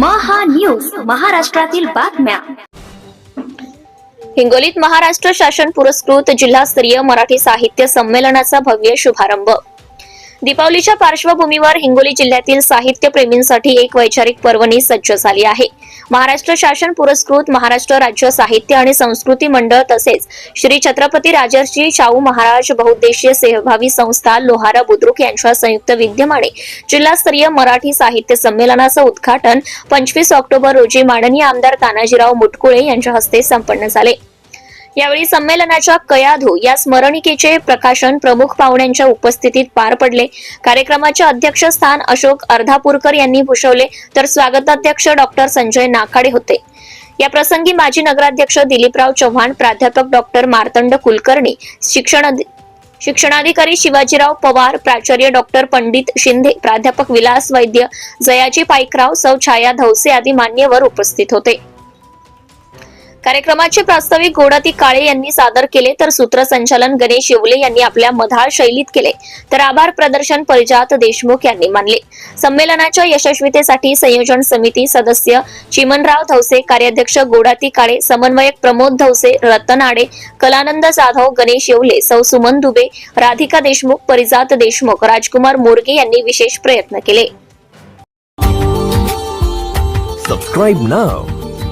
महा news महाराष्ट्रातील बातम्या. हिंगोलीत महाराष्ट्र शासन पुरस्कृत जिल्हास्तरीय मराठी साहित्य संमेलनाचा भव्य शुभारंभ. दीपावलीच्या पार्श्वभूमीवर हिंगोली जिल्ह्यातील साहित्य प्रेमींसाठी एक वैचारिक पर्वणी सज्ज झाली आहे. महाराष्ट्र शासन पुरस्कृत महाराष्ट्र राज्य साहित्य आणि संस्कृती मंडळ तसेच श्री छत्रपती राजर्षी शाहू महाराज बहुउद्देशीय सहभावी संस्था लोहारा बुद्रुक यांच्या संयुक्त विद्यमाने जिल्हास्तरीय मराठी साहित्य संमेलनाचं उद्घाटन पंचवीस ऑक्टोबर रोजी माननीय आमदार तानाजीराव मुटकुळे यांच्या हस्ते संपन्न झाले. यावेळी संमेलनाच्या कयाधू या स्मरणिकेचे प्रकाशन प्रमुख पाहुण्यांच्या उपस्थितीत पार पडले. कार्यक्रमाचे अध्यक्षस्थान अशोक अर्धापूरकर यांनी भूषवले. तर स्वागताध्यक्ष डॉक्टर संजय नाकाडे होते. या प्रसंगी माजी नगराध्यक्ष दिलीपराव चव्हाण प्राध्यापक डॉक्टर मार्तंड कुलकर्णी शिक्षण शिक्षणाधिकारी शिवाजीराव पवार प्राचार्य डॉक्टर पंडित शिंदे प्राध्यापक विलास वैद्य जयाजी पाईकराव सौ छाया धवसे आदी मान्यवर उपस्थित होते. कार्यक्रमाचे प्रास्ताविक गोडाती काळे यांनी सादर केले तर सूत्रसंचालन गणेश येवले यांनी आपल्या मधाळ शैलीत केले तर आभार प्रदर्शन परिजात देशमुख यांनी मानले. संमेलनाच्या यशस्वीतेसाठी संयोजन समिती सदस्य चिमनराव धवसे कार्याध्यक्ष गोडाती काळे समन्वयक प्रमोद धवसे रतन आडे कलानंद जाधव गणेश येवले सौ सुमन दुबे राधिका देशमुख परिजात देशमुख राजकुमार मोरगे यांनी विशेष प्रयत्न केले. Subscribe now.